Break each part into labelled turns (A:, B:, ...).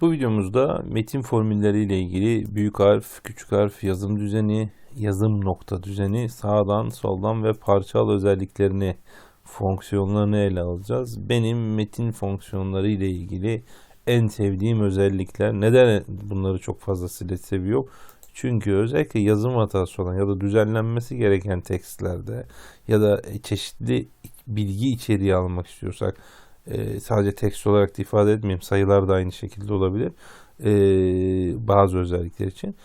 A: Bu videomuzda metin formülleriyle ilgili büyük harf, küçük harf, yazım düzeni, yazım nokta düzeni, sağdan, soldan ve parçal özelliklerini, fonksiyonlarını ele alacağız. Benim metin fonksiyonları ile ilgili en sevdiğim özellikler. Neden bunları çok fazla silet seviyor? Çünkü özellikle yazım hatası olan ya da düzenlenmesi gereken tekstlerde ya da çeşitli bilgi içeriği almak istiyorsak e, sadece tekst olarak da ifade etmeyeyim sayılar da aynı şekilde olabilir e, bazı özellikler için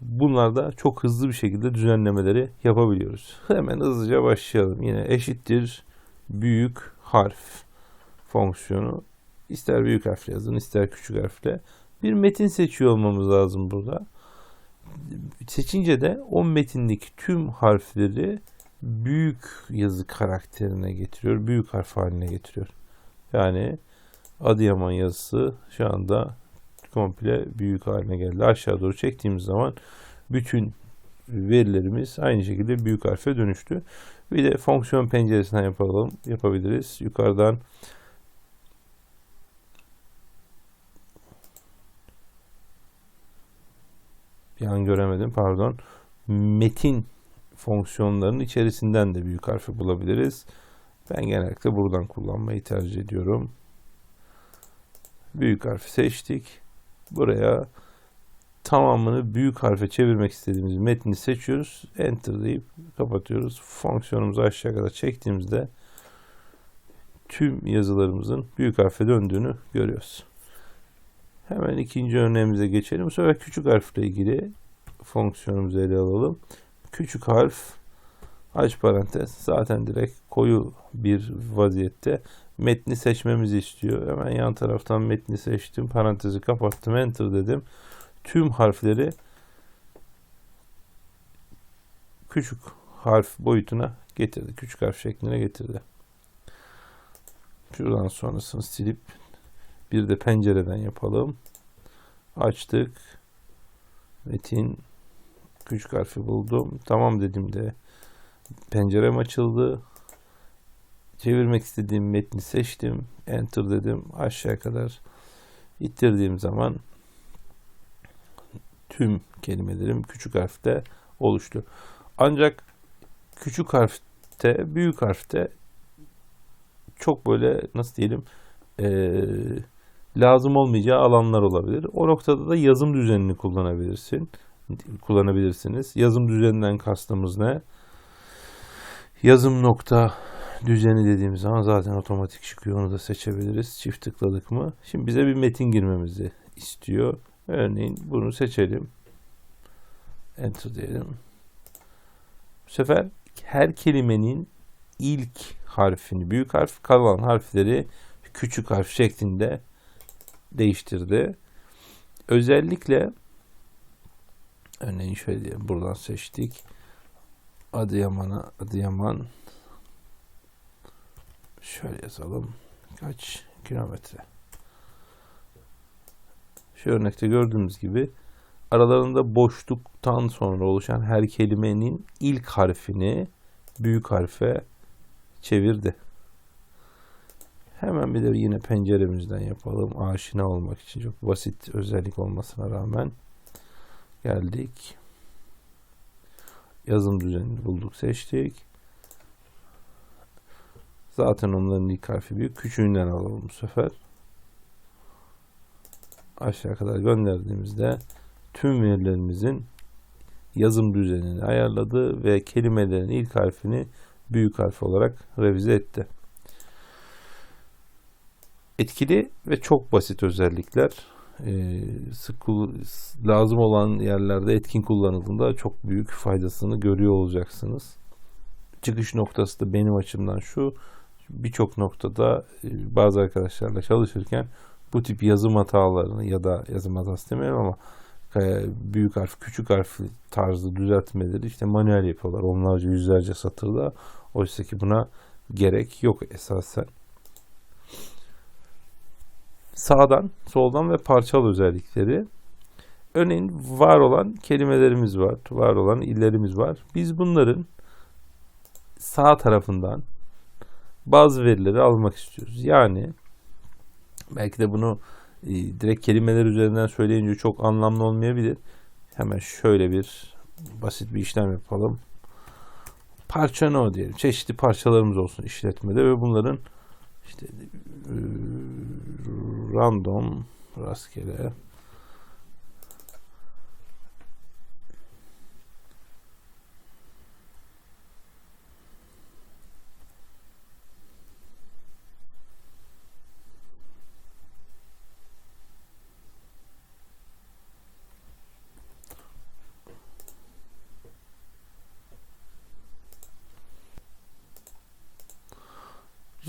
A: bunlarda çok hızlı bir şekilde düzenlemeleri yapabiliyoruz. Hemen hızlıca başlayalım. Yine eşittir büyük harf fonksiyonu ister büyük harfle yazın ister küçük harfle bir metin seçiyor olmamız lazım burada. Seçince de o metindeki tüm harfleri büyük yazı karakterine getiriyor. Büyük harf haline getiriyor. Yani Adıyaman yazısı şu anda komple büyük haline geldi. Aşağı doğru çektiğimiz zaman bütün verilerimiz aynı şekilde büyük harfe dönüştü. Bir de fonksiyon penceresinden yapalım, yapabiliriz. Yukarıdan bir an göremedim pardon. Metin fonksiyonlarının içerisinden de büyük harfi bulabiliriz. Ben genellikle buradan kullanmayı tercih ediyorum. Büyük harfi seçtik. Buraya tamamını büyük harfe çevirmek istediğimiz metni seçiyoruz. Enter deyip kapatıyoruz. Fonksiyonumuzu aşağı kadar çektiğimizde tüm yazılarımızın büyük harfe döndüğünü görüyoruz. Hemen ikinci örneğimize geçelim. Bu sefer küçük harfle ilgili fonksiyonumuzu ele alalım. Küçük harf aç parantez zaten direkt koyu bir vaziyette metni seçmemizi istiyor. Hemen yan taraftan metni seçtim. Parantezi kapattım. Enter dedim. Tüm harfleri küçük harf boyutuna getirdi. Küçük harf şekline getirdi. Şuradan sonrasını silip bir de pencereden yapalım. Açtık. Metin küçük harfi buldum. Tamam dedim de pencerem açıldı. Çevirmek istediğim metni seçtim. Enter dedim. Aşağı kadar ittirdiğim zaman tüm kelimelerim küçük harfte oluştu. Ancak küçük harfte, büyük harfte çok böyle nasıl diyelim ee, lazım olmayacağı alanlar olabilir. O noktada da yazım düzenini kullanabilirsin. Kullanabilirsiniz. Yazım düzeninden kastımız ne? Yazım nokta düzeni dediğimiz zaman zaten otomatik çıkıyor. Onu da seçebiliriz. Çift tıkladık mı? Şimdi bize bir metin girmemizi istiyor. Örneğin bunu seçelim. Enter diyelim. Bu sefer her kelimenin ilk harfini büyük harf, kalan harfleri küçük harf şeklinde değiştirdi. Özellikle örneğin şöyle diyelim buradan seçtik. Adıyaman'a Adıyaman şöyle yazalım. Kaç kilometre? Şu örnekte gördüğümüz gibi aralarında boşluktan sonra oluşan her kelimenin ilk harfini büyük harfe çevirdi. Hemen bir de yine penceremizden yapalım. Aşina olmak için çok basit özellik olmasına rağmen geldik. Yazım düzenini bulduk, seçtik. Zaten onların ilk harfi büyük. Küçüğünden alalım bu sefer. Aşağı kadar gönderdiğimizde tüm verilerimizin yazım düzenini ayarladı ve kelimelerin ilk harfini büyük harf olarak revize etti. Etkili ve çok basit özellikler e, sık lazım olan yerlerde etkin kullanıldığında çok büyük faydasını görüyor olacaksınız. Çıkış noktası da benim açımdan şu. Birçok noktada e, bazı arkadaşlarla çalışırken bu tip yazım hatalarını ya da yazım hatası demiyorum ama e, büyük harf, küçük harf tarzı düzeltmeleri işte manuel yapıyorlar. Onlarca, yüzlerce satırda. Oysa ki buna gerek yok esasen sağdan, soldan ve parçal özellikleri. Örneğin var olan kelimelerimiz var, var olan illerimiz var. Biz bunların sağ tarafından bazı verileri almak istiyoruz. Yani belki de bunu e, direkt kelimeler üzerinden söyleyince çok anlamlı olmayabilir. Hemen şöyle bir basit bir işlem yapalım. Parça no diyelim. Çeşitli parçalarımız olsun işletmede ve bunların işte e, random rastgele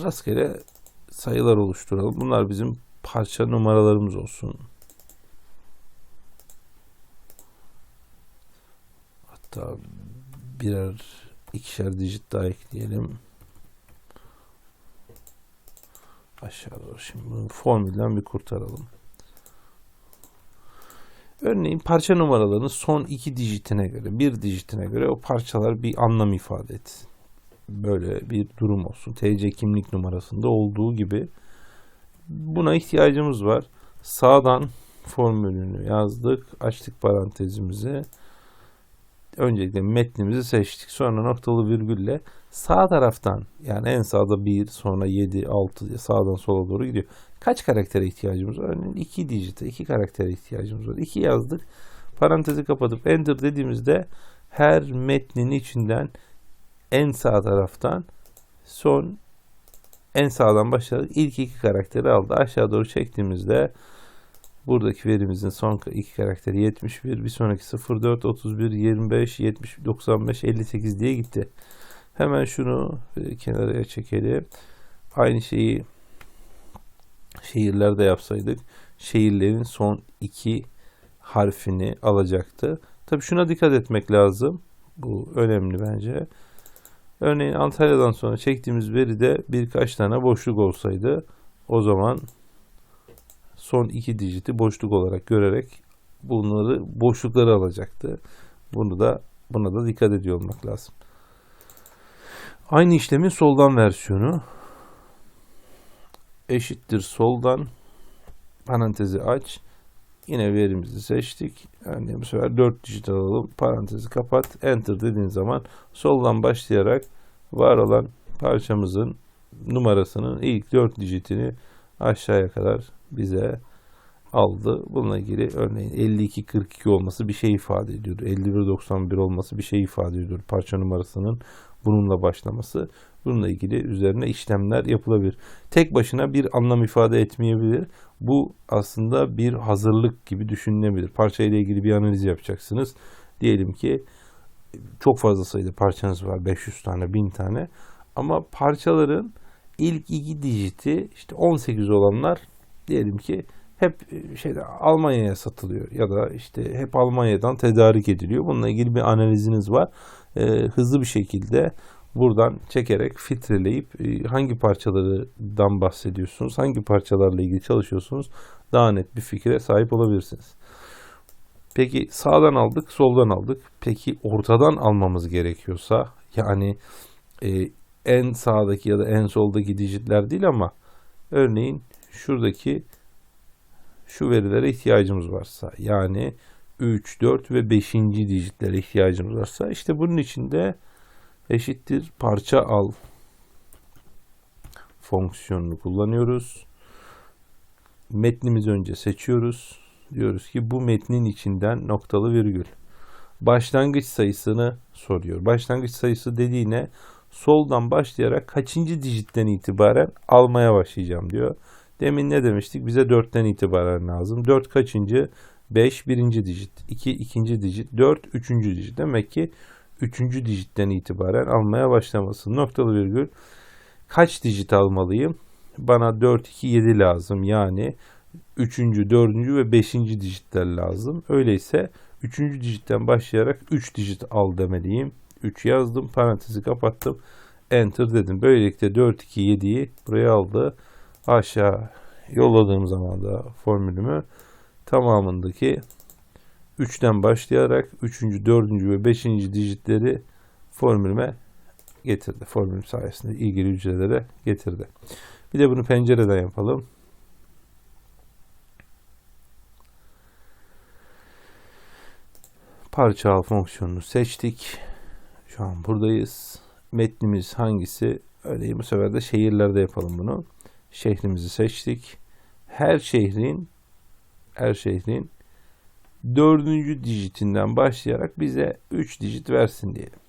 A: rastgele sayılar oluşturalım. Bunlar bizim parça numaralarımız olsun. Hatta birer ikişer dijit daha ekleyelim. Aşağı doğru. Şimdi formülden bir kurtaralım. Örneğin parça numaralarının son iki dijitine göre, bir dijitine göre o parçalar bir anlam ifade etsin böyle bir durum olsun. TC kimlik numarasında olduğu gibi buna ihtiyacımız var. Sağdan formülünü yazdık. Açtık parantezimizi. Öncelikle metnimizi seçtik. Sonra noktalı virgülle sağ taraftan yani en sağda 1 sonra 7 6 sağdan sola doğru gidiyor. Kaç karaktere ihtiyacımız var? Örneğin 2 dijite 2 karaktere ihtiyacımız var. 2 yazdık. Parantezi kapatıp enter dediğimizde her metnin içinden en sağ taraftan son en sağdan başladık. İlk iki karakteri aldı. Aşağı doğru çektiğimizde buradaki verimizin son iki karakteri 71, bir sonraki 04, 31, 25, 70, 95, 58 diye gitti. Hemen şunu e, kenara çekelim. Aynı şeyi şehirlerde yapsaydık şehirlerin son iki harfini alacaktı. Tabii şuna dikkat etmek lazım. Bu önemli bence. Örneğin Antalya'dan sonra çektiğimiz veride birkaç tane boşluk olsaydı o zaman son iki dijiti boşluk olarak görerek bunları boşlukları alacaktı. Bunu da buna da dikkat ediyor olmak lazım. Aynı işlemin soldan versiyonu eşittir soldan parantezi aç Yine verimizi seçtik. Yani bu sefer 4 dijit alalım. Parantezi kapat. Enter dediğin zaman soldan başlayarak var olan parçamızın numarasının ilk 4 dijitini aşağıya kadar bize aldı. Bununla ilgili örneğin 5242 olması bir şey ifade ediyordu. 5191 olması bir şey ifade ediyordu. Parça numarasının bununla başlaması. Bununla ilgili üzerine işlemler yapılabilir. Tek başına bir anlam ifade etmeyebilir. Bu aslında bir hazırlık gibi düşünülebilir. Parça ile ilgili bir analiz yapacaksınız. Diyelim ki çok fazla sayıda parçanız var. 500 tane, 1000 tane. Ama parçaların ilk iki dijiti işte 18 olanlar diyelim ki hep şeyde Almanya'ya satılıyor ya da işte hep Almanya'dan tedarik ediliyor. Bununla ilgili bir analiziniz var. Ee, hızlı bir şekilde buradan çekerek filtreleyip e, hangi parçalardan bahsediyorsunuz, hangi parçalarla ilgili çalışıyorsunuz daha net bir fikre sahip olabilirsiniz. Peki sağdan aldık, soldan aldık. Peki ortadan almamız gerekiyorsa yani e, en sağdaki ya da en soldaki dijitler değil ama örneğin şuradaki şu verilere ihtiyacımız varsa yani 3, 4 ve 5. dijitlere ihtiyacımız varsa işte bunun için de eşittir parça al fonksiyonunu kullanıyoruz. Metnimizi önce seçiyoruz. Diyoruz ki bu metnin içinden noktalı virgül. Başlangıç sayısını soruyor. Başlangıç sayısı dediğine soldan başlayarak kaçıncı dijitten itibaren almaya başlayacağım diyor. Demin ne demiştik? Bize 4'ten itibaren lazım. 4 kaçıncı? 5 birinci dijit, 2 ikinci dijit, 4 üçüncü dijit. Demek ki üçüncü dijitten itibaren almaya başlaması. Noktalı virgül kaç dijit almalıyım? Bana 4, 2, 7 lazım. Yani üçüncü, dördüncü ve beşinci dijitler lazım. Öyleyse üçüncü dijitten başlayarak 3 dijit al demeliyim. 3 yazdım, parantezi kapattım. Enter dedim. Böylelikle 4, 2, 7'yi buraya aldı. Aşağı yolladığım zaman da formülümü tamamındaki 3'ten başlayarak 3. 4. ve 5. dijitleri formülüme getirdi. Formülüm sayesinde ilgili hücrelere getirdi. Bir de bunu pencereden yapalım. Parçal fonksiyonunu seçtik. Şu an buradayız. Metnimiz hangisi? Örneğin bu sefer de şehirlerde yapalım bunu. Şehrimizi seçtik. Her şehrin her şehrin dördüncü dijitinden başlayarak bize 3 dijit versin diyelim.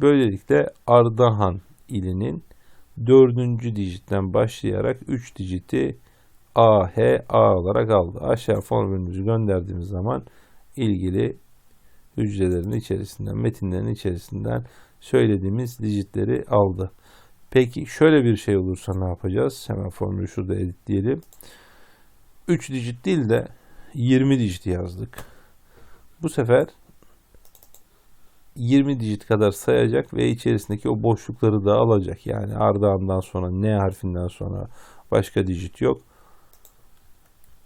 A: Böylelikle Ardahan ilinin dördüncü dijitten başlayarak 3 dijiti A, H, A olarak aldı. Aşağı formülümüzü gönderdiğimiz zaman ilgili hücrelerin içerisinden, metinlerin içerisinden söylediğimiz dijitleri aldı. Peki şöyle bir şey olursa ne yapacağız? Hemen formülü şurada editleyelim. 3 dijit değil de 20 dijit yazdık. Bu sefer 20 dijit kadar sayacak ve içerisindeki o boşlukları da alacak. Yani Ardahan'dan sonra N harfinden sonra başka dijit yok.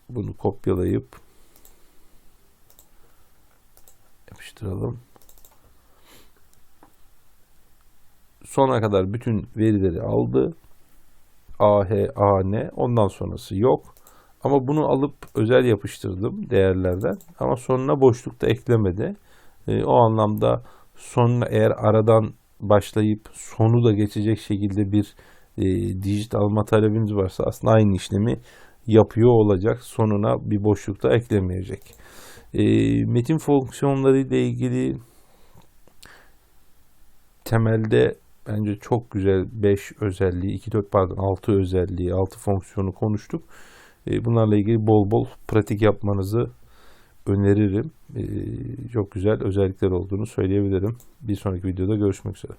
A: Bunu kopyalayıp yapıştıralım. Sona kadar bütün verileri aldı. A, H, A, N. Ondan sonrası yok. Ama bunu alıp özel yapıştırdım değerlerden. Ama sonuna boşluk da eklemedi. E, o anlamda sonuna eğer aradan başlayıp sonu da geçecek şekilde bir e, dijit alma talebiniz varsa aslında aynı işlemi yapıyor olacak. Sonuna bir boşluk da eklemeyecek. E, metin fonksiyonları ile ilgili temelde bence çok güzel 5 özelliği, 2 4 pardon 6 özelliği, 6 fonksiyonu konuştuk. E, bunlarla ilgili bol bol pratik yapmanızı öneririm. E, çok güzel özellikler olduğunu söyleyebilirim. Bir sonraki videoda görüşmek üzere.